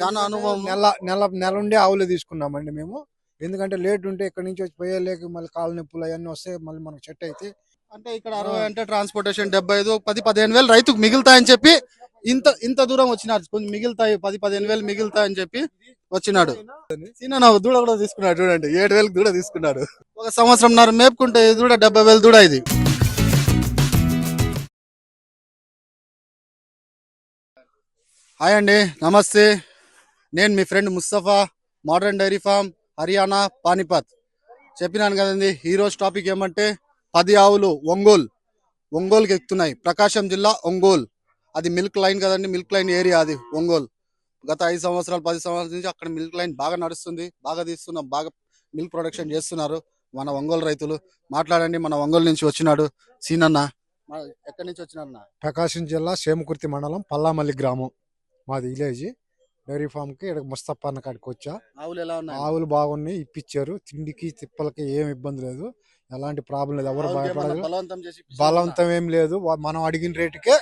చాలా అనుభవం. నెల నెల నెల ఉండే ఆవులే తీసుకున్నామండి మేము. ఎందుకంటే లేట్ ఉంటే ఇక్కడ నుంచి వచ్చి పోయేలేక మళ్ళీ కాళ్ళ నొప్పులు అవన్నీ వస్తాయి మళ్ళీ మనకు సెట్ అయితే. అంటే ఇక్కడ అరవై అంటే ట్రాన్స్పోర్టేషన్ డెబ్బై ఐదు పది పదిహేను వేలు రైతుకు మిగులుతాయని చెప్పి ఇంత ఇంత దూరం వచ్చినాడు. కొంచెం మిగులుతాయి పది పదిహేను వేలు మిగులుతాయని చెప్పి వచ్చినాడు. సీనా దూడ కూడా తీసుకున్నాడు చూడండి. ఏడు వేలకు దూడ తీసుకున్నాడు. ఒక సంవత్సరంన్నర మేపుకుంటే ఇది దూడ డెబ్బై వేలు దూడ ఇది. హాయ్ అండి. నమస్తే. నేను మీ friend Mustafa modern dairy farm Haryana Panipat చెప్పినాను కదండి ఈరోజు టాపిక్ ఏమంటే పది ఆవులు ఒంగోలు. ఒంగోలుకి ఎక్కుతున్నాయి. ప్రకాశం జిల్లా ఒంగోలు. అది మిల్క్ లైన్ కదండి మిల్క్ లైన్ ఏరియా అది ఒంగోలు. గత ఐదు సంవత్సరాలు పది సంవత్సరాల నుంచి అక్కడ మిల్క్ లైన్ బాగా నడుస్తుంది బాగా తీస్తున్నాం బాగా మిల్క్ ప్రొడక్షన్ చేస్తున్నారు మన ఒంగోలు రైతులు. మాట్లాడండి మన ఒంగోలు నుంచి వచ్చినాడు సీనన్న. ఎక్కడి నుంచి వచ్చినారన్న? ప్రకాశం జిల్లా సేమకుర్తి మండలం పల్లామల్లి గ్రామం. మాది విలేజ్. డైరీ ఫామ్కి ఇక్కడ ముస్తఫా అన్న కాడికి వచ్చా ఆవులు ఎలా ఉన్నాయి ఆవులు బాగున్నాయి ఇప్పించారు తిండికి తిప్పలకి ఏం ఇబ్బంది లేదు. ఎలాంటి ప్రాబ్లం లేదు. ఎవరు భయపడదు బలవంతం చేసి బలవంతం ఏం లేదు. మనం అడిగిన రేటుకే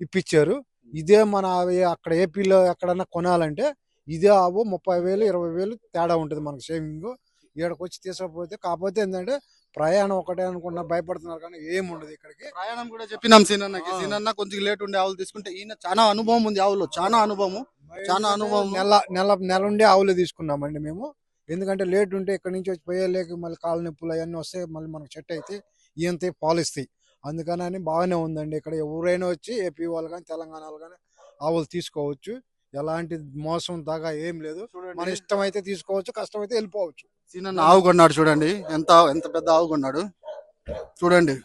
ఇప్పించారు ఇదే మన అక్కడ ఏపీలో ఎక్కడన్నా కొనాలంటే ఇదే ఆవు ముప్పై వేలు ఇరవై వేలు తేడా ఉంటుంది మనకు సేవింగ్. ఇక్కడికి వచ్చి తీసుకపోతే కాకపోతే ఏంటంటే ప్రయాణం ఒకటే అనుకున్నా భయపడుతున్నారు కానీ ఏం ఉండదు ఇక్కడికి. ప్రయాణం కూడా చెప్పినాం సీనన్నకి. సీనన్న కొంచెం లేట్ ఉండే ఆవులు తీసుకుంటే ఈయన చాలా అనుభవం ఉంది ఆవులు. చాలా అనుభవం చాలా అనుభవం. నెల నెల నెల ఉండే ఆవులే తీసుకున్నామండి మేము. ఎందుకంటే లేట్ ఉంటే ఇక్కడ నుంచి వచ్చి పోయేలేక మళ్ళీ కాళ్ళ నొప్పులు అవన్నీ వస్తాయి మళ్ళీ మనకు సెట్ అయితే ఈయంతే పాలు ఇస్తాయి అందుకని బాగానే ఉందండి. ఇక్కడ ఎవరైనా వచ్చి ఏపీ వాళ్ళు కానీ తెలంగాణ వాళ్ళు కానీ ఆవులు తీసుకోవచ్చు. ఎలాంటి మోసం దాకా ఏం లేదు. మన ఇష్టం అయితే తీసుకోవచ్చు కష్టం అయితే వెళ్ళిపోవచ్చు. సీనన్న ఆవు కొన్నాడు చూడండి. ఎంత ఎంత పెద్ద ఆవు కొన్నాడు. చూడండి.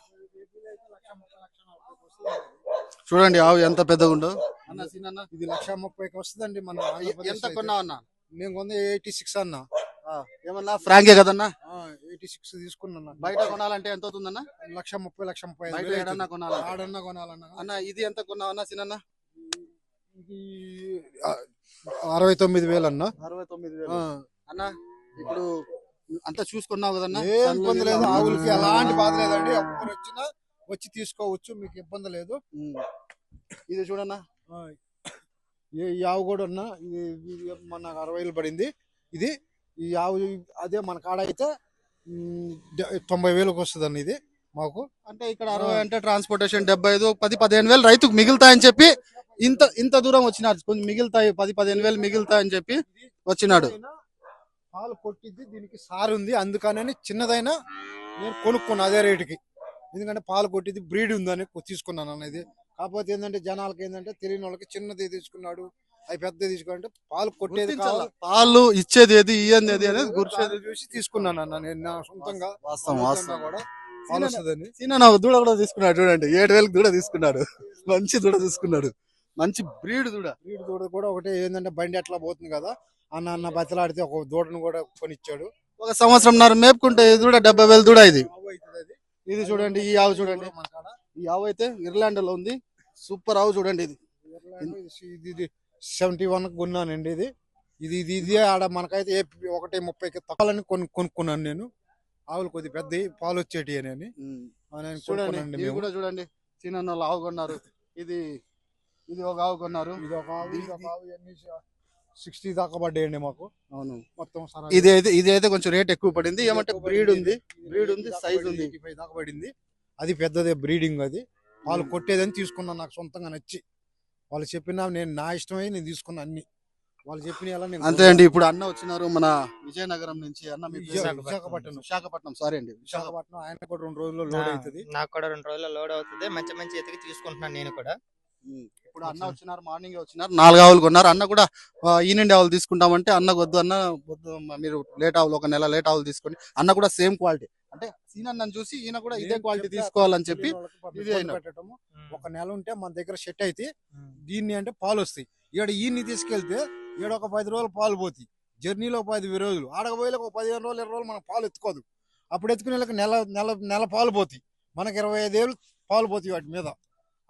చూడండి ఆవు ఎంత పెద్దగా ఉండో అన్న సీనన్న ఇది లక్ష ముప్పైకి వస్తుందండి మన ఎంత. కొన్నావు అన్న? నేను కొంత ఎయిటీ సిక్స్ అన్న. ఆ, ఏమన్నా ఫ్రాంకే కదన్నా? ఎయిటీ సిక్స్ తీసుకున్నా బయట కొనాలంటే ఎంత అవుతుందన్న? లక్ష ముప్పై లక్ష ముప్పై వేలు ఏడన్నా. కొనాలంటే ఆడన్నా కొనాలన్నా. అన్న ఇది ఎంత కొన్నావు అన్న సీనన్న ఇది ఆ, అరవై తొమ్మిది వేలు అన్న. అరవై తొమ్మిది ఆ, అన్న ఇప్పుడు అంతా చూసుకున్నావు కదన్నా? ఆవులకి ఎలాంటి బాధ లేదండి. ఎవరు వచ్చినా వచ్చి తీసుకోవచ్చు మీకు ఇబ్బంది లేదు. ఇది చూడన్నా. ఈ ఈ ఆవు కూడా ఉన్నా ఇది మన అరవై వేలు పడింది. ఇది ఈ ఆవు అదే మన కాడ అయితే తొంభై వేలకు వస్తుంది అన్న ఇది మాకు. అంటే ఇక్కడ అరవై అంటే ట్రాన్స్పోర్టేషన్ డెబ్బై ఐదు పది పదిహేను వేలు రైతుకు మిగులుతాయని చెప్పి ఇంత ఇంత దూరం వచ్చినాడు. కొంచెం మిగులుతాయి పది పదిహేను వేలు మిగులుతాయని చెప్పి వచ్చినాడు. పాలు కొట్టిద్ది దీనికి సారు ఉంది అందుకని చిన్నదైనా నేను కొనుక్కున్నా అదే రేటుకి. ఎందుకంటే పాలు కొట్టిద్ది బ్రీడ్ ఉందని తీసుకున్నాను అనేది కాకపోతే ఏంటంటే జనాలకి ఏంటంటే తెలియని వాళ్ళకి చిన్నది తీసుకున్నాడు అది పెద్దది తీసుకుంటే పాలు కొట్టేది పాలు ఇచ్చేది ఏది ఇయ్యంది ఏది అనేది గుర్చేది చూసి తీసుకున్నాను అన్న నేను నా సొంతంగా. వాస్తవం వాస్తవం. కూడా పాలు వస్తుందని సీనా నా దూడ కూడా తీసుకున్నాడు చూడండి ఏడు వేలకు దూడ తీసుకున్నాడు. మంచి దూడ తీసుకున్నాడు. మంచి బ్రీడ్ దూడ. బ్రీడ్ దూడ కూడా ఒకటే ఏంటంటే బండి ఎట్లా పోతుంది కదా అన్న అన్న బతలాడితే ఒక దూడను కూడా కొనిచ్చాడు. ఒక సంవత్సరంన్నర మేపుకుంటే ఇది దూడ డెబ్బై వేలు దూడ ఇది. ఇది చూడండి ఈ ఆవు చూడండి. ఈ ఆవు అయితే ఇర్లాండ్లో ఉంది. సూపర్ ఆవు చూడండి ఇది. ఇది సెవెంటీ వన్ కొన్నానండి ఇది. ఇది ఇది ఇది ఆడ మనకైతే ఏ ఒకటి ముప్పైకి తక్కువని కొను కొనుక్కున్నాను నేను. ఆవులు కొద్ది పెద్ద పాలు వచ్చేటి అని చూడండి. కూడా చూడండి. చిన్న వాళ్ళు ఆవు కొన్నారు. ఇది ఇది ఒక ఆవు కొన్నారు. ఇది ఒక ఆవు సిక్స్టీ దాకా పడ్డాయండి మాకు. అవును. మొత్తం సరా ఇది అయితే ఇది అయితే కొంచెం రేట్ ఎక్కువ పడింది. ఏమంటే బ్రీడ్ ఉంది. బ్రీడ్ ఉంది సైజ్ ఉంది. దాకా పడింది. అది పెద్దదే బ్రీడింగ్ అది. వాళ్ళు కొట్టేదని తీసుకున్నాను నాకు సొంతంగా నచ్చి. వాళ్ళు చెప్పినా నేను నా ఇష్టమై నేను తీసుకున్నా అన్ని. వాళ్ళు చెప్పిన అంతే అండి. ఇప్పుడు అన్న వచ్చినారు మన విజయనగరం నుంచి. అన్న విశాఖపట్నం. విశాఖపట్నం. సారీ అండి. విశాఖపట్నం. ఆయన కూడా రెండు రోజుల్లో లోడ్ అవుతుంది. నాకు కూడా రెండు రోజుల్లో లోడ్ అవుతుంది. మంచి మంచి ఎతికి తీసుకుంటున్నాను నేను కూడా. ఇప్పుడు అన్న వచ్చినారు మార్నింగ్ వచ్చినారు నాలుగు ఆవులు కొన్నారు. అన్న కూడా ఆ, ఈ నుండి ఆవులు తీసుకుంటామంటే అన్న వద్దు అన్న వద్దు మీరు లేట్ ఆవులు ఒక నెల లేట్ ఆవులు తీసుకోండి అన్న కూడా సేమ్ క్వాలిటీ. అంటే సీనన్నని చూసి ఈయన కూడా ఇదే క్వాలిటీ తీసుకోవాలని చెప్పి ఇది. పెట్టడము. ఒక నెల ఉంటే మన దగ్గర సెట్ అయితే దీన్ని అంటే పాలు వస్తాయి ఈడ ఈయన్ని తీసుకెళ్తే ఈడ ఒక పది రోజులు పాలు పోతాయి. జర్నీలో పది రోజులు. ఆడకపోయే ఒక పదిహేను రోజులు ఇరవై రోజులు మనకు పాలు ఎత్తుకోదు. అప్పుడు ఎత్తుకునే నెల నెల నెల పాలు పోతాయి. మనకి ఇరవై ఐదేళ్ళు పాలు పోతాయి వాటి మీద.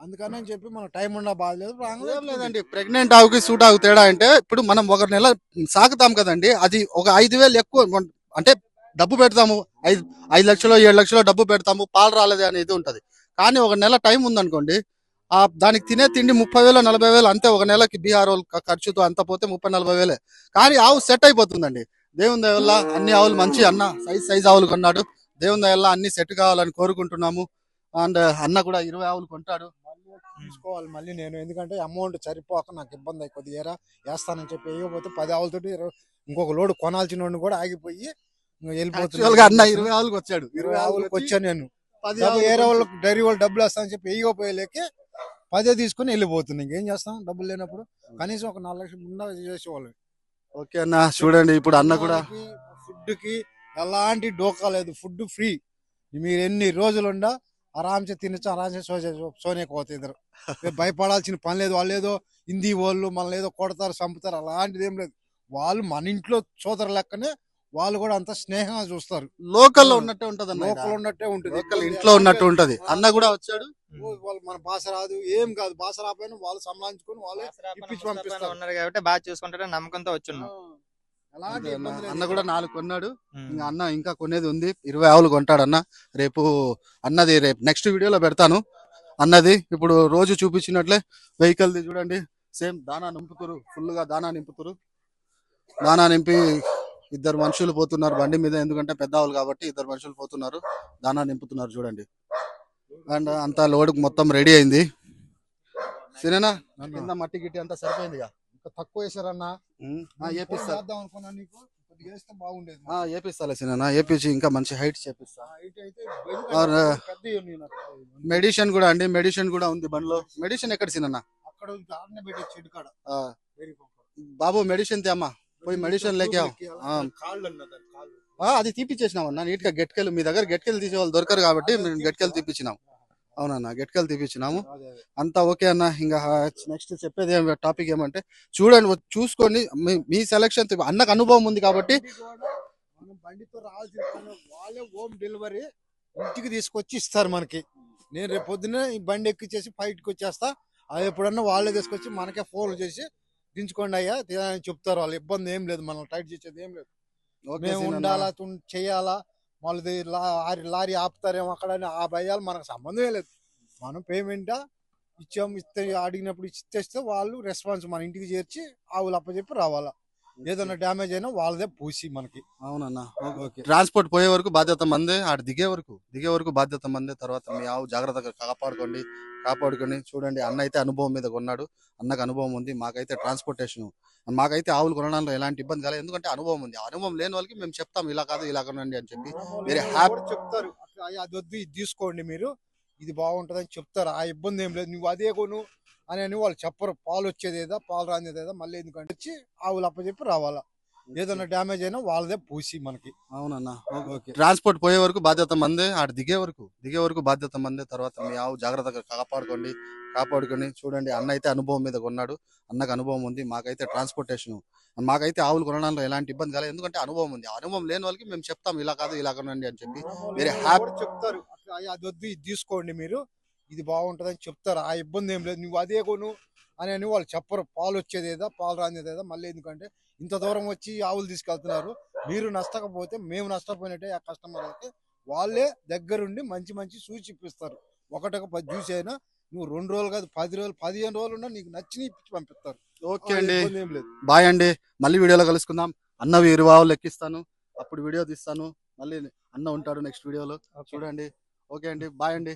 అందుకని చెప్పి మనకు టైం ఉండ బాధ లేదు రాగానే ఏం లేదండి ప్రెగ్నెంట్ ఆవుకి సూట్ ఆవు తేడా అంటే ఇప్పుడు మనం ఒక నెల సాగుతాం కదండి అది ఒక ఐదు వేలు ఎక్కువ మన- అంటే డబ్బు పెడతాము ఐదు ఐదు లక్షలు ఏడు లక్షలు డబ్బు పెడతాము పాలు రాలేదు అనేది ఉంటది. కానీ ఒక నెల టైం ఉందనుకోండి ఆ దానికి తినే తిండి ముప్పై వేలు నలభై వేలు అంతే ఒక నెలకి బీహార్ ఖర్చుతో అంత పోతే ముప్పై నలభై వేలే. కానీ ఆవు సెట్ అయిపోతుందండి. దేవుని దయ వల్ల అన్ని ఆవులు మంచి అన్న సైజ్ సైజ్ ఆవులు కొన్నాడు. దేవుని దయ వల్ల అన్ని సెట్ కావాలని కోరుకుంటున్నాము. అండ్ అన్న కూడా ఇరవై ఆవులు కొంటాడు. తీసుకోవాలి మళ్ళీ నేను. ఎందుకంటే అమౌంట్ సరిపోక నాకు ఇబ్బంది అయ్యి కొద్దిగా ఏరా వేస్తానని చెప్పి వేయకపోతే పది ఆవులతోటి ఇంకొక లోడ్ కొనాల్సిన కూడా ఆగిపోయి గా అన్న ఇరవై ఆవులకు వచ్చాడు. ఇరవై ఆవులకు వచ్చాను నేను. పది వచ్చి- వాళ్ళకి డైరీ వాళ్ళు డబ్బులు వేస్తానని చెప్పి వేయకపోయేలేకే పదే తీసుకుని వెళ్ళిపోతుంది ఇంకేం చేస్తాం? డబ్బులు లేనప్పుడు కనీసం ఒక నాలుగు లక్షలు ముందా చేసేవాళ్ళు. ఓకే అన్న చూడండి ఇప్పుడు అన్న కూడా ఫుడ్కి ఎలాంటి డోకా లేదు. Food free. మీరు ఎన్ని రోజులుండా ఆరాంసే తినచ్చు ఆరాంసే సోసే సోనే పోతే ఇద్దరు. భయపడాల్సిన పని లేదు. వాళ్ళు ఏదో హిందీ వాళ్ళు మనల్ని ఏదో కొడతారు చంపుతారు అలాంటిది ఏం లేదు. వాళ్ళు మన ఇంట్లో సోదరు లెక్కనే వాళ్ళు కూడా అంత స్నేహంగా చూస్తారు. లోకల్లో ఉన్నట్టే ఉంటది లోకల్ ఉన్నట్టే ఉంటుంది. లోకల్ ఇంట్లో ఉన్నట్టు ఉంటది. అన్న కూడా వచ్చాడు. వాళ్ళు మన భాష రాదు ఏం కాదు. భాష రాపోయినా వాళ్ళు సంలాంచుకొని వాళ్ళే ఇప్పించి పంపిస్తారు. ఉన్నారు కాబట్టి బాగా చూసుకుంటారని నమ్మకంతో వచ్చున్నాం. అన్న. కూడా నాలుగు కొన్నాడు. ఇంకా అన్న ఇంకా కొనేది ఉంది. ఇరవై ఆవులు కొంటాడు అన్న. రేపు అన్నది రేపు నెక్స్ట్ వీడియోలో పెడతాను. అన్నది ఇప్పుడు రోజు చూపించినట్లే వెహికల్ ది చూడండి. సేమ్ దానా నింపుతురు. ఫుల్గా దానా నింపుతురు. దానా నింపి ఇద్దరు మనుషులు పోతున్నారు బండి మీద. ఎందుకంటే పెద్ద ఆవులు కాబట్టి ఇద్దరు మనుషులు పోతున్నారు. దానా నింపుతున్నారు చూడండి. అండ్ అంతా లోడ్ మొత్తం రెడీ అయింది. సినేనా అన్న, కింద మట్టి గిట్టి అంతా సరిపోయిందిగా? తక్కువ వేసారన్న? చేద్దాం అనుకున్నా నీకు కొద్దిగా వేస్తే బాగుండేది ఆ, ఏపిస్తాలే సినేనా ఏపించి ఇంకా మంచి హైట్ చేపిస్తా. ఇటు అయితే. మెడిసిన్ కూడా అండి మెడిసిన్ కూడా ఉంది బండిలో. మెడిసిన్ ఎక్కడ సినన్న అక్కడ చెడు కాడ. బాబు మెడిసిన్ తేమ్మా పోయి మెడిసిన్ లేకే. అది తీపిచ్చేసినామన్నా నీట్గా గెట్కెళ్ళి మీ దగ్గర గెట్కెళ్ళి తీసే వాళ్ళు దొరకరు కాబట్టి మేము గెట్కెళ్ళి తీపిచ్చినాం. అవునన్నా అదే, అదే. అంతా ఓకే అన్న. ఇంకా నెక్స్ట్ చెప్పేది ఏం టాపిక్ ఏమంటే చూడండి చూసుకొని మీ- సెలక్షన్ అన్నకు అనుభవం ఉంది కాబట్టి. బండితో రావాల్సిన వాళ్ళే హోమ్ డెలివరీ ఇంటికి తీసుకొచ్చి ఇస్తారు మనకి. నేను రేపు పొద్దున్న ఈ బండి ఎక్కిచ్చేసి ఫైట్కి వచ్చేస్తా. అది ఎప్పుడన్నా వాళ్ళే తీసుకొచ్చి మనకే ఫోన్ చేసి దించుకోండి అయ్యా చెప్తారు. వాళ్ళు ఇబ్బంది ఏం లేదు మనం టైట్ చేసేది ఏం లేదు. మేము. ఉండాలా చేయాలా? మళ్ళీ లారీ లారీ ఆపుతారేమో అక్కడ అని ఆ భయాలు మనకు సంబంధమే లేదు. మనం పేమెంటా ఇచ్చాము ఇస్తే అడిగినప్పుడు ఇచ్చేస్తే వాళ్ళు రెస్పాన్స్ మన ఇంటికి చేర్చి ఆవులు అప్పచెప్పి రావాలా. ఏదైనా డ్యామేజ్ అయినా వాళ్ళదే పూసి మనకి. అవునన్నా. ఓకే ట్రాన్స్పోర్ట్ పోయే వరకు బాధ్యత మందే ఆడ దిగే వరకు దిగే వరకు బాధ్యత మందే. తర్వాత మీ ఆవు జాగ్రత్తగా కాపాడుకోండి కాపాడుకొని చూడండి అన్న అయితే అనుభవం మీద కొన్నాడు అన్నకు అనుభవం ఉంది. మాకైతే ట్రాన్స్పోర్టేషన్ మాకైతే ఆవులు కొనడంలో ఎలాంటి ఇబ్బంది కాలేదు ఎందుకంటే అనుభవం ఉంది. ఆ అనుభవం లేని వాళ్ళకి మేము చెప్తాం ఇలా కాదు ఇలా కొనండి అని చెప్పి. Happy. కూడా చెప్తారు? అది వద్దు ఇది తీసుకోండి మీరు. ఇది బాగుంటది అని చెప్తారు. ఆ ఇబ్బంది ఏం లేదు. నువ్వు అదే కొను అని అని వాళ్ళు చెప్పరు. పాలు వచ్చేది ఏదా పాలు రానిది ఏదా మళ్ళీ ఎందుకంటే వచ్చి ఆవులు అప్పచెప్పి రావాలా. ఏదైనా డ్యామేజ్ అయినా వాళ్ళదే పూసి మనకి. అవునన్నా. ఓకే ట్రాన్స్పోర్ట్ పోయే వరకు బాధ్యత మందే ఆడ దిగే వరకు. దిగే వరకు బాధ్యత మందే. తర్వాత మీ ఆవు జాగ్రత్తగా కాపాడుకోండి కాపాడుకొని చూడండి అన్న అయితే అనుభవం మీద కొన్నాడు. అన్నకు అనుభవం ఉంది. మాకైతే ట్రాన్స్పోర్టేషన్ మాకైతే ఆవులు కొనడంలో ఎలాంటి ఇబ్బంది కాలేదు ఎందుకంటే అనుభవం ఉంది. అనుభవం లేని వాళ్ళకి మేము చెప్తాం ఇలా కాదు ఇలా కొనండి అని చెప్పి. happy. కూడా చెప్తారు? అది వద్దు ఇది తీసుకోండి మీరు. ఇది బాగుంటది అని చెప్తారు. ఆ ఇబ్బంది ఏం లేదు. నువ్వు అదే కొను అని అని వాళ్ళు చెప్పరు. పాలు వచ్చేది ఏదా పాలు రానిది ఏదా మళ్ళీ ఎందుకంటే ఇంత దూరం వచ్చి ఆవులు తీసుకెళ్తున్నారు. మీరు నష్టకపోతే మేము నష్టపోయినట్టే ఆ కస్టమర్లకి వాళ్ళే దగ్గరుండి మంచి మంచి సూచి ఇప్పిస్తారు. ఒకటొక పది జ్యూస్ అయినా నువ్వు రెండు రోజులు కాదు పది రోజులు పదిహేను రోజులు ఉన్నా నీకు నచ్చిన ఇప్పించి పంపిస్తారు. ఓకే అండి. ఇబ్బంది ఏం లేదు. బాయ్ అండి. మళ్ళీ వీడియోలో కలుసుకుందాం. అన్నవి ఆవులు ఎక్కిస్తాను అప్పుడు వీడియో తీస్తాను. మళ్ళీ అన్న ఉంటాడు నెక్స్ట్ వీడియోలో. చూడండి. ఓకే అండి. బాయ్ అండి.